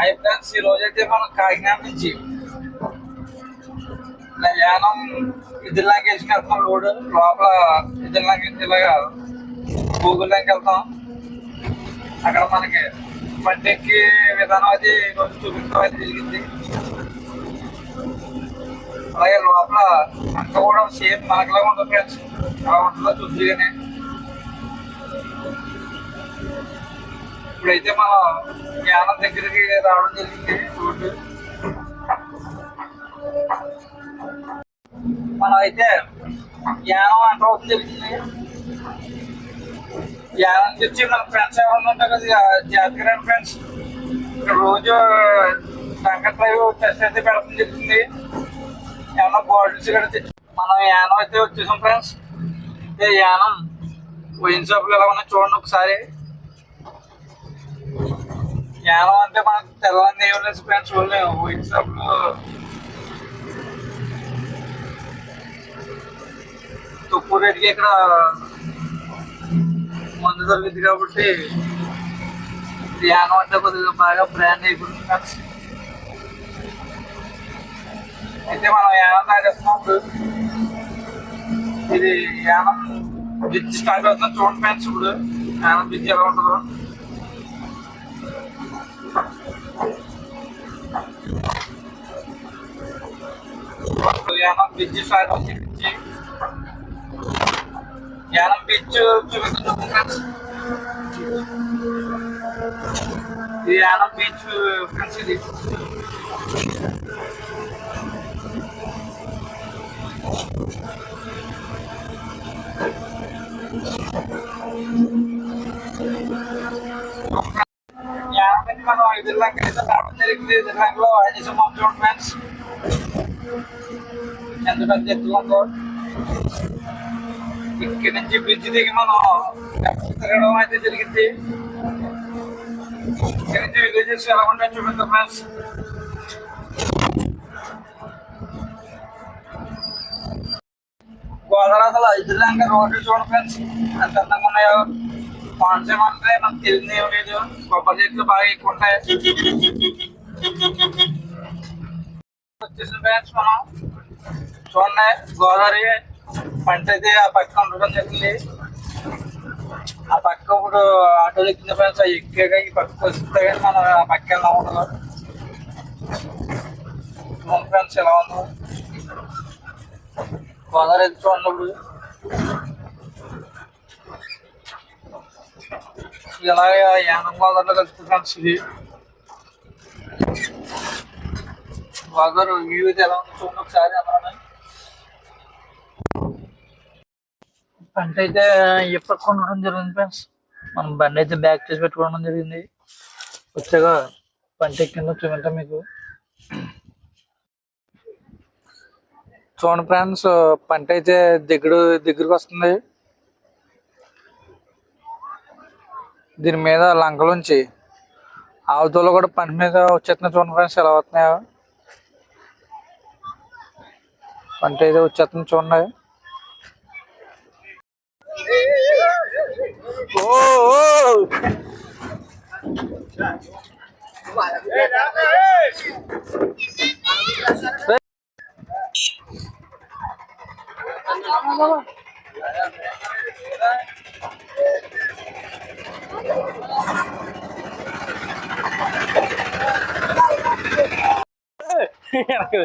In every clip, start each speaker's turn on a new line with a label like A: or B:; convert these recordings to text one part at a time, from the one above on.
A: Hi friends ఈ రోజైతే మనం కాకినాడ నుంచి యానం ఇదిలాగా వేసుకెళ్తాం రోడ్ లోపల ఇదిలాగా ఇలాగా గూగుల్లోకి వెళ్తాం అక్కడ మనకి బండి ఎక్కి విధానం అది రోజు చూపించడం అయితే జరిగింది అలాగే లోపల అంత కూడా సేమ్ మనకులాగా ఉంటుంది ఫ్రెండ్స్ అలా ఉంటుందో చూద్దిగానే ఇప్పుడైతే మనం జ్ఞానం దగ్గరికి రావడం జరిగింది. రోడ్డు మనం అయితే జ్ఞానం అంటే అవుతుంది జరిగింది జ్ఞానం తెచ్చి మన ఫ్రెండ్స్ ఎవరన్నా ఉంటారు కదా జాతీయ ఫ్రెండ్స్ రోజు టంకర్ డ్రైవ్ టెస్ట్ అయితే పెడతాం జరిగింది ఏమన్నా బాటిల్స్ కూడా తెచ్చి మనం యానం అయితే వచ్చేసాం ఫ్రెండ్స్ అంటే యానం వైన్ షాప్లో ఎలా ఉన్నాయి చూడండి ఒకసారి. యానం అంటే మనకు తెల్లని ఏం లేదు ఫ్రెండ్స్ చూడలేము వైన్ షాపులు తక్కువ రేటుకి ఇక్కడ మందు దొరికింది కాబట్టి యానం అంటే కొద్దిగా బాగా బ్రాండ్ అయిపోతుంది ఫ్రెండ్స్ అయితే మనం యానం తాగేస్తున్నాం ఇప్పుడు ఇది యానం బ్రిడ్జ్ స్టార్ట్ అవుతుంది చూడండి ఫ్రెండ్స్ ఇప్పుడు యానం బ్రిడ్జ్ ఎలా ఉంటుందో ఇప్పుడు యానం బ్రిడ్జ్ స్టార్ట్ అవుతుంది బ్రిడ్జ్ యానం బ్రిడ్జ్ చూపిస్తుంది ఫ్రెండ్స్ ఇది యానం బీచ్ ఫ్రెండ్స్ ఇది యాభై మనం ఐదు లంక అయితే రావడం జరిగింది ఐదు లంకలో ఐదు సుమారు చూడండి ఫ్రెండ్స్ ఎంత పెద్ద ఎత్తులో ఉందో ఇక్కడి నుంచి బ్రిడ్జ్ దిగి మనం లెఫ్ట్ తిరగడం అయితే జరిగింది ఇక్కడి నుంచి విలేజెస్ ఎలా ఉంటాయో చూపిద్దాం ఫ్రెండ్స్ గోదావరి ఐదు లంక రోడ్లు చూడండి ఫ్రెండ్స్ ఎంత అందంగా ఉన్నాయో కోనసీమ అంటే మనకు తెలియదు ఏం లేదు కొబ్బరి చెట్లు బాగా ఎక్కువ ఉంటాయి వచ్చేసిన ఫ్రెండ్స్ మనం చూడండి గోదావరి పంట అయితే ఆ పక్క ఉండడం జరిగింది ఆ పక్క ఇప్పుడు ఆటోలు ఎక్కిన ఫ్రెండ్స్ అవి ఎక్కాక ఈ పక్కకు వస్తే కానీ మనం ఆ పక్క ఎలా ఉండదు చూడండి ఫ్రెండ్స్ ఎలా ఉందో గోదావరి అయితే చూడండి ఇప్పుడు ఇలాగ యానం గోదావరిలో కలుపుతుంది ఫ్రెండ్స్ ఇది గోదావరి వ్యూ అయితే ఎలా ఉందో చూడండి ఒకసారి పంట అయితే ఎప్పుడు ఉండడం జరిగింది ఫ్రెండ్స్? మనం బండి అయితే బ్యాక్ చేసి పెట్టుకోవడం జరిగింది. వచ్చాక పంట ఎక్కిందో చూపించాం మీకు. చూడండి ఫ్రెండ్స్ పంట అయితే దగ్గర దగ్గరికి వస్తుంది. దీని మీద లంకలుంచి ఆవుతోలు కూడా పంట మీద వచ్చేస్తున్నాయి చూడండి ఫ్రెండ్స్ ఎలా వస్తున్నాయో. పంట అయితే వచ్చేస్తుంది చూడండి ఓ ఓ! చూడండి,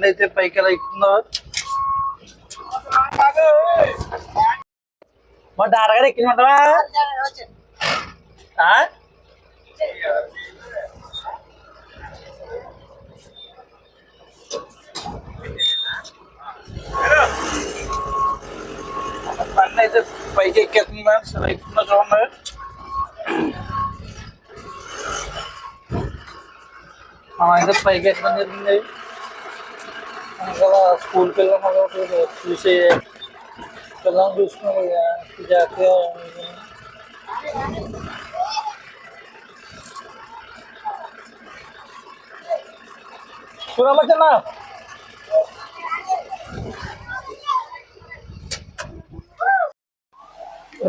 A: మన బండి అయితే పైకి ఎలా ఎక్కుతుందో మా డాడగారు ఎక్కినమంటావా ఆ? బండి అయితే పైకి ఎక్కేస్తుంది మ్యామ్ ఎలా ఎక్కుతుందో చూడండి మనం అయితే పైకి ఎక్కడం జరిగింది ఇంకా స్కూల్ పిల్లలు ఒకటి చూసి పిల్లల్ని చూసుకుని జాగ్రత్తగా చూడమ్మా చిన్న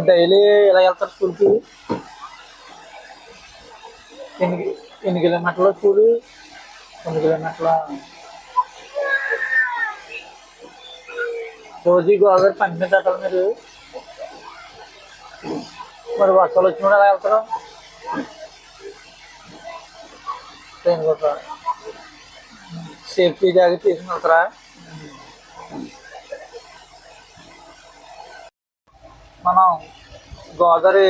A: డైలీ ఎలా వెళ్తారు స్కూల్కి ఎన్ని ఎన్ని కిలోమీటర్లు స్కూల్ ఎన్ని కిలోమీటర్ల రోజు గోదావరి పంట మీద కట్టాలి మీరు మరి వర్షాలు వచ్చినప్పుడు ఎలా వెళ్తారు ట్రైన్ కూడా సేఫ్టీ జాగ్రత్త తీసుకుని వెళ్తారా మనం గోదావరి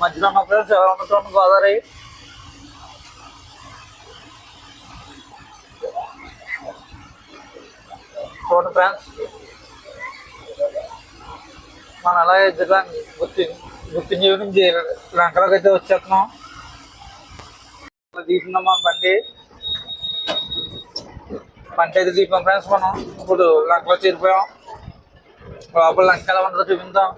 A: మధ్యలో ఉన్నప్పుడు చాలా ఉన్నటువంటి గోదావరి చూడండి ఫ్రెండ్స్ మనం అలా ఎదురు గుర్తి గుర్తించే నుంచి లంకలోకి అయితే వచ్చేస్తున్నాం. తీసుకున్నాం మన బండి. పంటైతే అయితే దీపం ఫ్రెండ్స్ మనం ఇప్పుడు లంకలో చేరిపోయాం. లోపల లంక ఎలా ఉంటుందో చూపిద్దాం.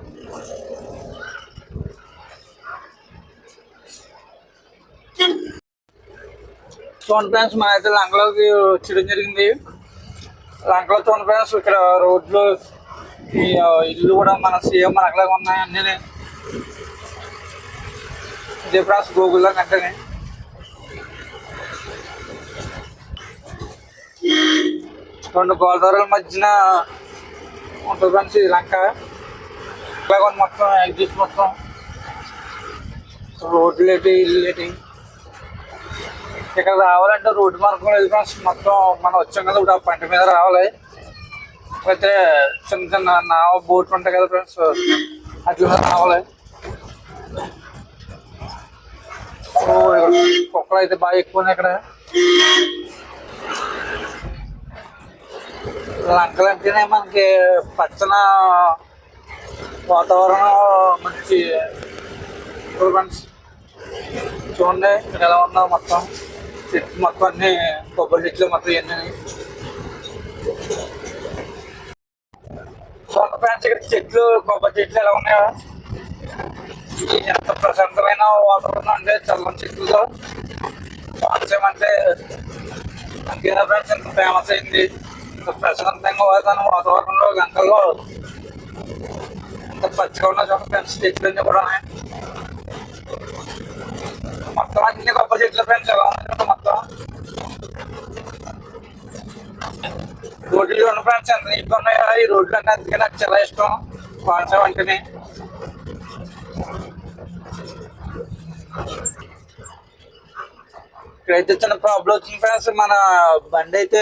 A: చూడండి ఫ్రెండ్స్ మన అయితే లంకలోకి వచ్చడం జరిగింది. లంకలో చూడండి ఫ్రెండ్స్ ఇక్కడ రోడ్లు ఇల్లు కూడా మన సీఎం మన అక్కలాగా ఉన్నాయి అన్నీ ఇదే ఫ్రెండ్స్ గూగుల్లో కంటేనే. రెండు గోదావరి మధ్యన ఉంటుంది ఫ్రెండ్స్ ఈ లంక. ఇలాగ మొత్తం ఎగ్జిస్ట్ మొత్తం. రోడ్లు ఏంటి ఇల్లు ఏంటి ఇక్కడ రావాలంటే రోడ్డు మార్గం లేదు ఫ్రెండ్స్. మొత్తం మనం వచ్చాం కదా ఇప్పుడు ఆ పంట మీద రావాలి. అయితే చిన్న చిన్న నావ బోట్లు ఉంటాయి కదా ఫ్రెండ్స్ అట్లా నావలే. సో ఇక్కడ కుక్కలు అయితే బాగా ఎక్కువ ఉన్నాయి ఇక్కడ. లంకలు అంటేనే మనకి పచ్చన వాతావరణం మంచి ఫ్రెండ్స్ చూడండి ఇక్కడ ఎలా ఉందో మొత్తం. చెట్లు మొత్తం అన్ని కొబ్బరి చెట్లు మొత్తం ఇవన్నీ. ఫ్రెండ్స్ ఇక్కడ చెట్లు కొబ్బరి చెట్లు ఎలా ఉన్నాయో ఇది ఎంత ప్రశాంతమైన వాతావరణం అంటే చల్లని చెట్లతో కోనసీమ అంటే అంతేనా ఫ్రెండ్స్ ఎంత ఫేమస్ అయింది ఇంత ప్రశాంతంగా వాతావరణం వాతావరణంలో గంటల్లో ఇంత పచ్చిగా ఉన్న చోట ఫ్రెండ్స్ చెట్లు అన్నీ కూడా ఉన్నాయి. మొత్తం అన్ని కొబ్బరి చెట్లు ఫ్రెండ్స్ ఎలా ఉన్నాయి మొత్తం రోడ్లు ఉన్న ఫ్రెండ్స్ ఎంత నీట్గా ఉన్నాయో? ఈ రోడ్లు అంటే అందుకే నాకు చాలా ఇష్టం. కోనసీమ అంటేనే ఇక్కడైతే చిన్న ప్రాబ్లం వచ్చింది ఫ్రెండ్స్. మన బండి అయితే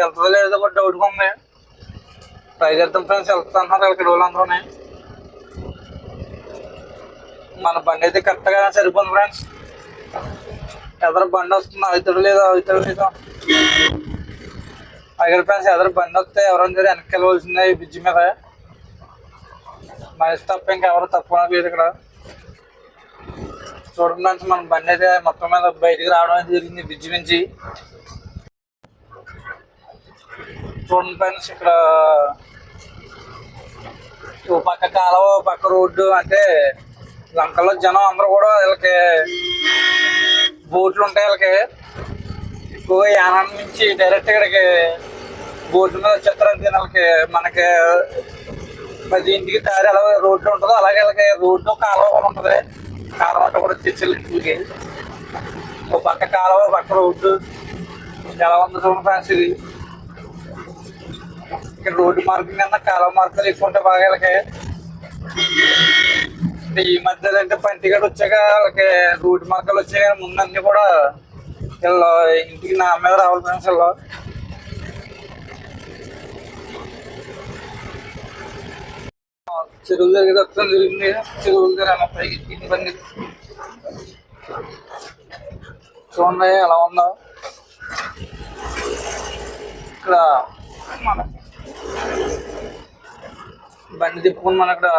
A: వెళ్తుందో లేదో కూడా డౌట్గా ఉంది. ట్రై చేద్దాం ఫ్రెండ్స్. వెళ్తున్నారు ఇక్కడ వాళ్ళందరూనే మన బండి అయితే కరెక్ట్గా సరిపోతుంది ఫ్రెండ్స్. ఎదరు బండి వస్తుంది? అవుతాడు లేదో? అవుతాడు లేదా? అక్కడ ఫ్రెండ్స్ ఎదురు బండి వస్తే ఎవరైనా సరే వెనక్కి వెళ్ళవలసిందే ఈ బ్రిడ్జ్ మీద. మనిషి తప్ప ఇంకెవరు తప్ప లేదు ఇక్కడ. చూడండి ఫ్రెండ్స్ మన బండి అయితే మొత్తం మీద బయటికి రావడం అయితే జరిగింది బ్రిడ్జ్ నుంచి. చూడండి ఫ్రెండ్స్ ఇక్కడ ఓ పక్క కాలువ పక్క రోడ్డు అంటే లంకలో జనం అందరూ కూడా వీళ్ళకి బోట్లు ఉంటాయి వీళ్ళకి. ఎక్కువగా యానం నుంచి డైరెక్ట్ ఇక్కడికి బోర్డు మీద వచ్చేస్తారు అంతే మనకి ప్రతి ఇంటికి దారి ఎలా రోడ్డు ఉంటుందో అలాగే వీళ్ళకి రోడ్డు కాలువ ఉంటుంది. కాలువ కూడా తెచ్చారు ఒక పక్క కాలువ పక్క రోడ్డు. ఎలా ఉంది చూడండి ఫ్రెండ్స్ ఇది. ఇక్కడ రోడ్డు మార్గం కన్నా కాలువ మార్గాలు ఎక్కువ ఉంటాయి బాగా వీళ్ళకి. ఈ మధ్యలో అంటే పంటిగడ వచ్చాక వాళ్ళకి రోడ్డు మార్గాలు వచ్చాయి కానీ ముందు కూడా వీళ్ళు ఇంటికి నా మీద రావాలి ఫ్రెండ్స్ వీళ్ళు. చెరువు దగ్గర వస్తాం జరిగింది చెరువు దగ్గర అలా పైకి ఎక్కి బండి చూడండి ఎలా ఉందా. ఇక్కడ మన బండి తిప్పుకుని మన ఇక్కడ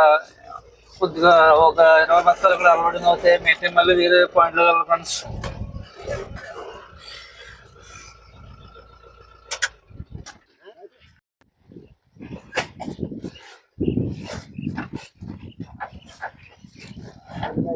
A: కొద్దిగా ఒక ఇరవై బస్తాలు ఇక్కడ అలవాటు అవుతాయి మిగతా మళ్ళీ వేరే పాయింట్లో వెళ్ళాలి ఫ్రెండ్స్.